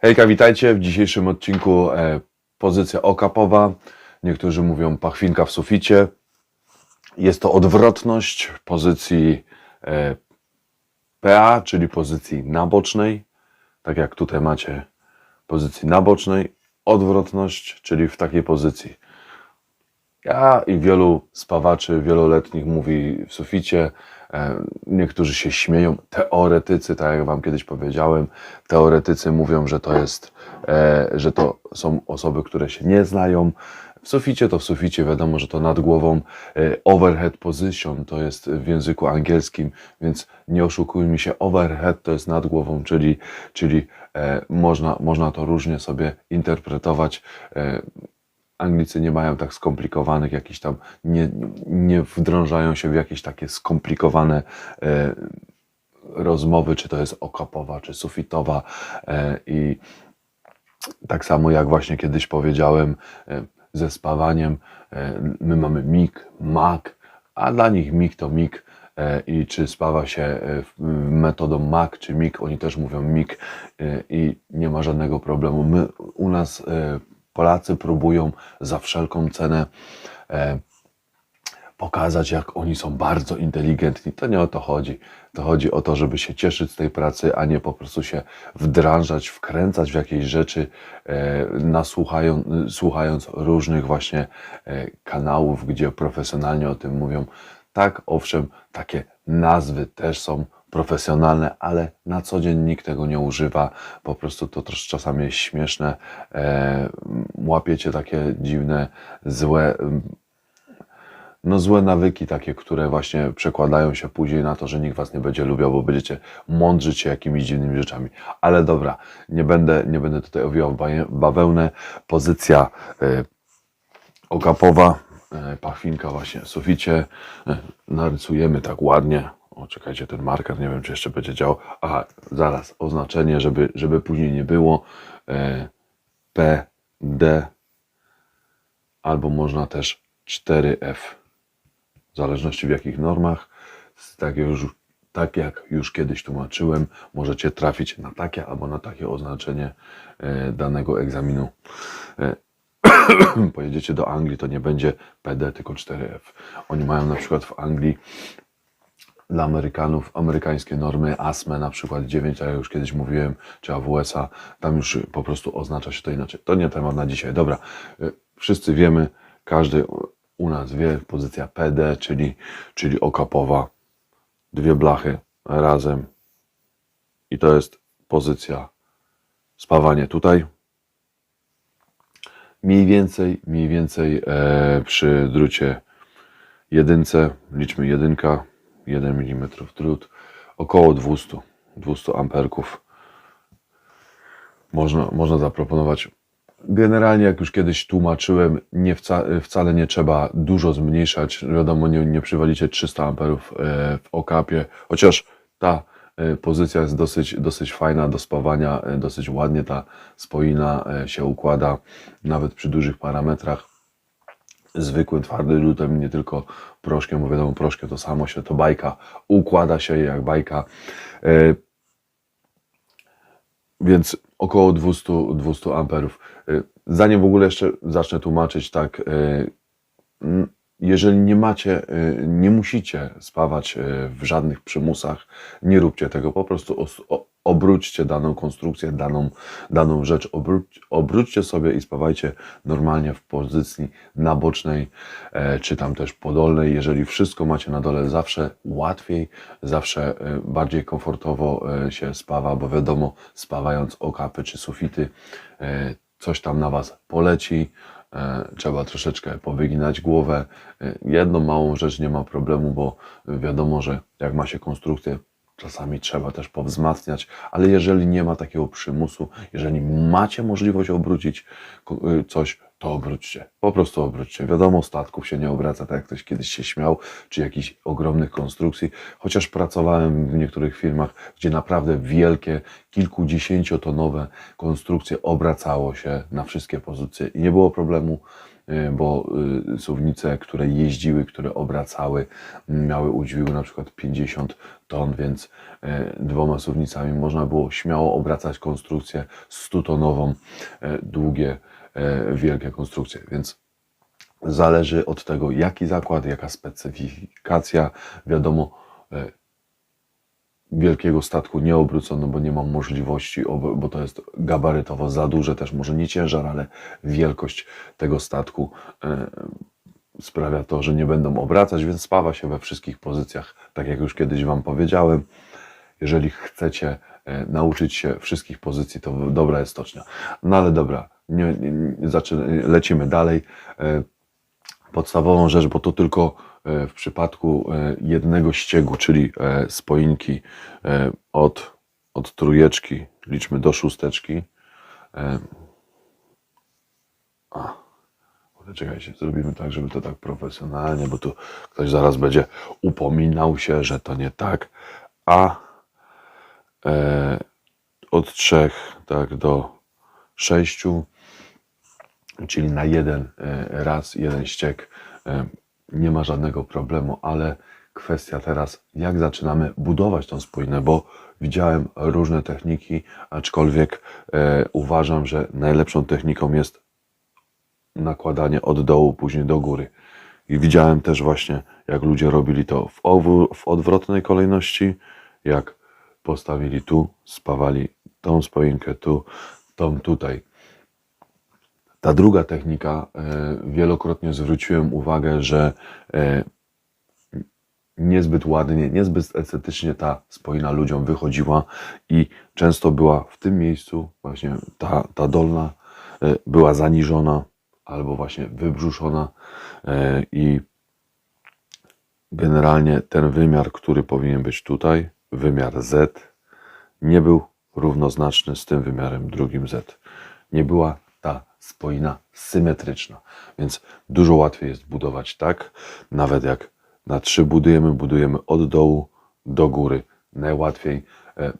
Hejka, witajcie. W dzisiejszym odcinku e, pozycja okapowa. Niektórzy mówią pachwinka w suficie. Jest to odwrotność pozycji e, PA, czyli pozycji nabocznej. Tak jak tutaj macie pozycji nabocznej. Odwrotność, czyli w takiej pozycji. Ja i wielu spawaczy wieloletnich mówi w suficie. E, Niektórzy się śmieją. Teoretycy, tak jak Wam kiedyś powiedziałem, teoretycy mówią, że to jest, e, że to są osoby, które się nie znają. W suficie to w suficie wiadomo, że to nad głową. E, Overhead position to jest w języku angielskim, więc nie oszukujmy się. Overhead to jest nad głową, czyli, czyli można, można to różnie sobie interpretować. Anglicy nie mają tak skomplikowanych jakichś tam, nie, nie wdrążają się w jakieś takie skomplikowane e, rozmowy, czy to jest okapowa, czy sufitowa e, i tak samo jak właśnie kiedyś powiedziałem e, ze spawaniem, e, my mamy MIG, MAG, a dla nich MIG to MIG e, i czy spawa się e, metodą MAG czy MIG, oni też mówią MIG i nie ma żadnego problemu. My u nas Polacy próbują za wszelką cenę e, pokazać, jak oni są bardzo inteligentni. To nie o to chodzi. To chodzi o to, żeby się cieszyć z tej pracy, a nie po prostu się wdrażać, wkręcać w jakieś rzeczy, e, nasłuchają, słuchając różnych właśnie e, kanałów, gdzie profesjonalnie o tym mówią. Tak, owszem, takie nazwy też są profesjonalne, ale na co dzień nikt tego nie używa. Po prostu to też czasami jest śmieszne. E, łapiecie takie dziwne, złe no złe nawyki takie, które właśnie przekładają się później na to, że nikt was nie będzie lubił, bo będziecie mądrzyć się jakimiś dziwnymi rzeczami. Ale dobra, nie będę, nie będę tutaj owijał bawełnę. Pozycja y, okapowa, y, pachwinka właśnie w suficie. Y, narysujemy tak ładnie. O, czekajcie, ten marker, nie wiem, czy jeszcze będzie działał. Aha, zaraz, oznaczenie, żeby, żeby później nie było. Y, P, D, albo można też 4F w zależności w jakich normach. Tak już, tak jak już kiedyś tłumaczyłem, możecie trafić na takie albo na takie oznaczenie e, danego egzaminu. E, Pojedziecie do Anglii, to nie będzie PD, tylko 4F. Oni mają na przykład w Anglii dla Amerykanów amerykańskie normy ASME na przykład 9, jak już kiedyś mówiłem, czy AWS-a, tam już po prostu oznacza się to inaczej. To nie temat na dzisiaj. Dobra, y, wszyscy wiemy, każdy u nas wie, pozycja PD, czyli, czyli okapowa, dwie blachy razem i to jest pozycja spawanie tutaj. Mniej więcej, mniej więcej e, przy drucie jedynce, liczmy jedynka, 1 mm drut, około 200, 200 amperków można, można zaproponować. Generalnie, jak już kiedyś tłumaczyłem, nie wca, wcale nie trzeba dużo zmniejszać. Wiadomo, nie, nie przywalicie 300 amperów e, w okapie, chociaż ta e, pozycja jest dosyć, dosyć fajna do spawania, e, dosyć ładnie ta spoina się układa, nawet przy dużych parametrach zwykłym, twardym lutem, nie tylko proszkiem, bo wiadomo, proszkiem to samo się, to bajka, układa się jak bajka. E, więc około 200, 200 amperów. E, Zanim w ogóle jeszcze zacznę tłumaczyć, tak, e, jeżeli nie macie, nie musicie spawać w żadnych przymusach, nie róbcie tego, po prostu obróćcie daną konstrukcję, daną, daną rzecz, obróć, obróćcie sobie i spawajcie normalnie w pozycji nabocznej, e, czy tam też podolnej. Jeżeli wszystko macie na dole, zawsze łatwiej, zawsze e, bardziej komfortowo e, się spawa, bo wiadomo, spawając okapy czy sufity, e, coś tam na Was poleci, e, trzeba troszeczkę powyginać głowę. Jedną małą rzecz nie ma problemu, bo wiadomo, że jak ma się konstrukcję, czasami trzeba też powzmacniać, ale jeżeli nie ma takiego przymusu, jeżeli macie możliwość obrócić y, coś, to obróćcie. Po prostu obróćcie. Wiadomo, statków się nie obraca, tak jak ktoś kiedyś się śmiał, czy jakichś ogromnych konstrukcji. Chociaż pracowałem w niektórych firmach, gdzie naprawdę wielkie, kilkudziesięciotonowe konstrukcje obracało się na wszystkie pozycje i nie było problemu, bo y, suwnice, które jeździły, które obracały, m, miały udźwigu na przykład 50 ton, więc y, dwoma suwnicami można było śmiało obracać konstrukcję 100-tonową, y, długie, y, wielkie konstrukcje. Więc zależy od tego, jaki zakład, jaka specyfikacja. Wiadomo, y, wielkiego statku nie obrócono, bo nie mam możliwości, bo to jest gabarytowo za duże, też może nie ciężar, ale wielkość tego statku e, sprawia to, że nie będą obracać, więc spawa się we wszystkich pozycjach, tak jak już kiedyś Wam powiedziałem. Jeżeli chcecie e, nauczyć się wszystkich pozycji, to dobra jest stocznia. No ale dobra, nie, nie, lecimy dalej. Podstawową rzecz, bo to tylko e, w przypadku e, jednego ściegu, czyli e, spoinki od, od trójeczki, liczmy do szósteczki. A, czekajcie, zrobimy tak, żeby to tak profesjonalnie, bo tu ktoś zaraz będzie upominał się, że to nie tak. A e, od trzech tak do sześciu czyli na jeden e, raz, jeden ściek e, nie ma żadnego problemu, ale kwestia teraz, jak zaczynamy budować tą spójnę, bo widziałem różne techniki, aczkolwiek e, uważam, że najlepszą techniką jest nakładanie od dołu, później do góry. I widziałem też właśnie, jak ludzie robili to w, w odwrotnej kolejności, jak postawili tu, spawali tą spoinkę tu, tą tutaj. Ta druga technika, e, wielokrotnie zwróciłem uwagę, że e, niezbyt ładnie, niezbyt estetycznie ta spoina ludziom wychodziła i często była w tym miejscu, właśnie ta, ta dolna e, była zaniżona albo właśnie wybrzuszona i generalnie ten wymiar, który powinien być tutaj, wymiar Z, nie był równoznaczny z tym wymiarem drugim Z. Nie była ta spoina symetryczna, więc dużo łatwiej jest budować tak, nawet jak na trzy budujemy, budujemy od dołu do góry. Najłatwiej. E,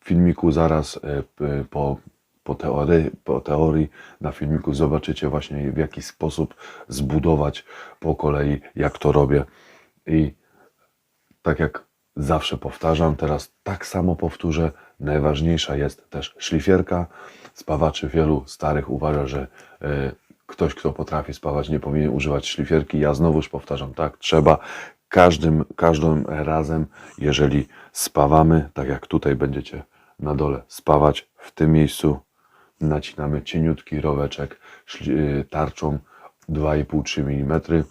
W filmiku zaraz e, p- po, po, teorii, po teorii na filmiku zobaczycie właśnie w jaki sposób zbudować po kolei, jak to robię. I tak jak zawsze powtarzam, teraz tak samo powtórzę, najważniejsza jest też szlifierka. Spawaczy wielu starych uważa, że e, ktoś, kto potrafi spawać, nie powinien używać szlifierki. Ja znowuż powtarzam, tak, trzeba każdym, każdym razem, jeżeli spawamy, tak jak tutaj będziecie na dole spawać, w tym miejscu nacinamy cieniutki roweczek y, tarczą 2,5-3 mm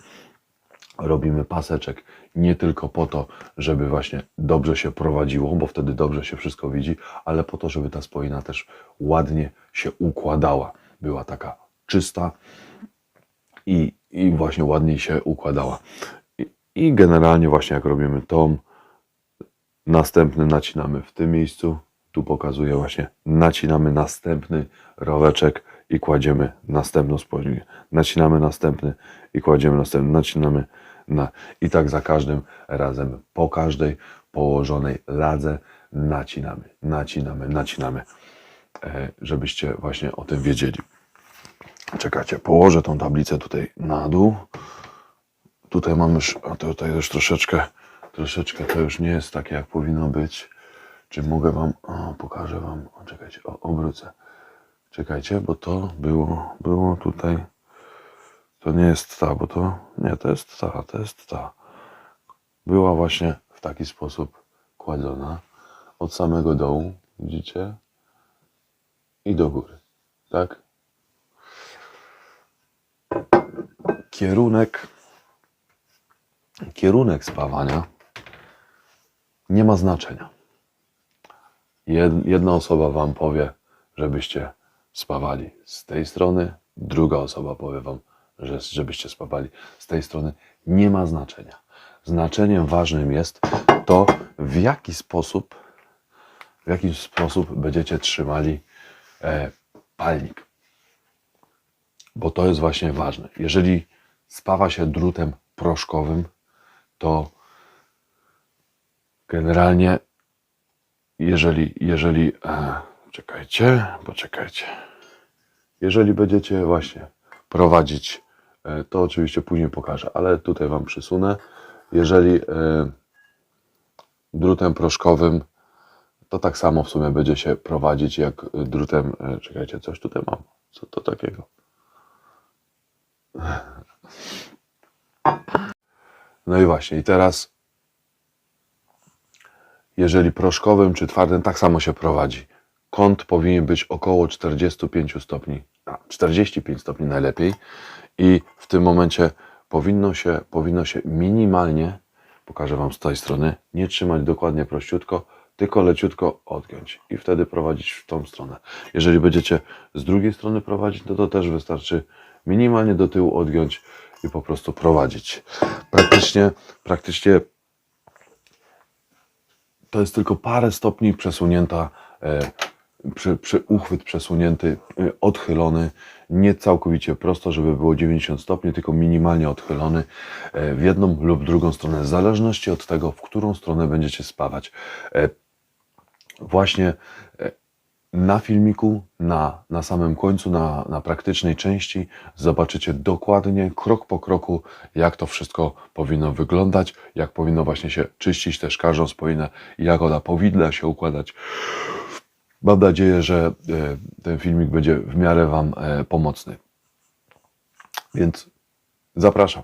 robimy paseczek nie tylko po to, żeby właśnie dobrze się prowadziło, bo wtedy dobrze się wszystko widzi, ale po to, żeby ta spoina też ładnie się układała. Była taka czysta i, i właśnie ładniej się układała. I, I generalnie właśnie jak robimy tą, następny nacinamy w tym miejscu, tu pokazuję właśnie, nacinamy następny roweczek i kładziemy następną spoinie. Nacinamy następny i kładziemy następny, nacinamy na i tak za każdym razem, po każdej położonej ladze nacinamy, nacinamy, nacinamy, e, żebyście właśnie o tym wiedzieli. Czekajcie, położę tą tablicę tutaj na dół. Tutaj mam już, a tutaj już troszeczkę, troszeczkę to już nie jest takie, jak powinno być. Czy mogę Wam, o, pokażę Wam, o, czekajcie, o, obrócę. Czekajcie, bo to było, było tutaj, to nie jest ta, bo to, nie, to jest ta, to jest ta. Była właśnie w taki sposób kładzona od samego dołu, widzicie, i do góry, tak? Kierunek, kierunek spawania nie ma znaczenia. Jed- Jedna osoba Wam powie, żebyście spawali z tej strony, druga osoba powie Wam, że żebyście spawali z tej strony. Nie ma znaczenia. Znaczeniem ważnym jest to, w jaki sposób, w jaki sposób będziecie trzymali e, palnik. bo to jest właśnie ważne. Jeżeli spawa się drutem proszkowym, to generalnie, jeżeli, jeżeli, e, czekajcie, poczekajcie, jeżeli będziecie właśnie prowadzić, to oczywiście później pokażę, ale tutaj Wam przysunę. Jeżeli e, drutem proszkowym, to tak samo w sumie będzie się prowadzić jak drutem, e, czekajcie, coś tutaj mam, co to takiego? No i właśnie, i teraz, jeżeli proszkowym czy twardym, tak samo się prowadzi. Kąt powinien być około 45 stopni, a 45 stopni najlepiej. I w tym momencie powinno się, powinno się minimalnie, pokażę Wam z tej strony, nie trzymać dokładnie prościutko, tylko leciutko odgiąć i wtedy prowadzić w tą stronę. Jeżeli będziecie z drugiej strony prowadzić, no to też wystarczy minimalnie do tyłu odgiąć i po prostu prowadzić. Praktycznie, praktycznie to jest tylko parę stopni przesunięta, e, przy, przy uchwyt przesunięty, e, odchylony, nie całkowicie prosto, żeby było 90 stopni, tylko minimalnie odchylony e, w jedną lub drugą stronę, w zależności od tego, w którą stronę będziecie spawać. E, właśnie e, na filmiku, na, na samym końcu, na, na praktycznej części zobaczycie dokładnie, krok po kroku, jak to wszystko powinno wyglądać, jak powinno właśnie się czyścić też każdą spoinę, jak ona powinna się układać. Mam nadzieję, że e, ten filmik będzie w miarę Wam e, pomocny. Więc zapraszam.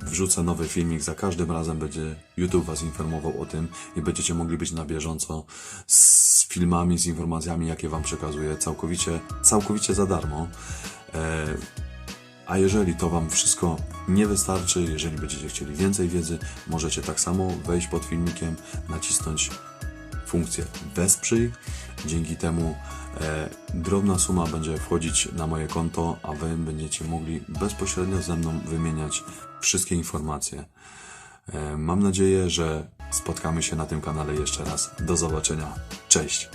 wrzucę nowy filmik, za każdym razem będzie YouTube Was informował o tym i będziecie mogli być na bieżąco z filmami, z informacjami, jakie Wam przekazuję całkowicie, całkowicie za darmo. E, a jeżeli to Wam wszystko nie wystarczy, jeżeli będziecie chcieli więcej wiedzy, możecie tak samo wejść pod filmikiem, nacisnąć funkcję wesprzyj. Dzięki temu e, drobna suma będzie wchodzić na moje konto, a Wy będziecie mogli bezpośrednio ze mną wymieniać wszystkie informacje. E, mam nadzieję, że spotkamy się na tym kanale jeszcze raz. Do zobaczenia. Cześć!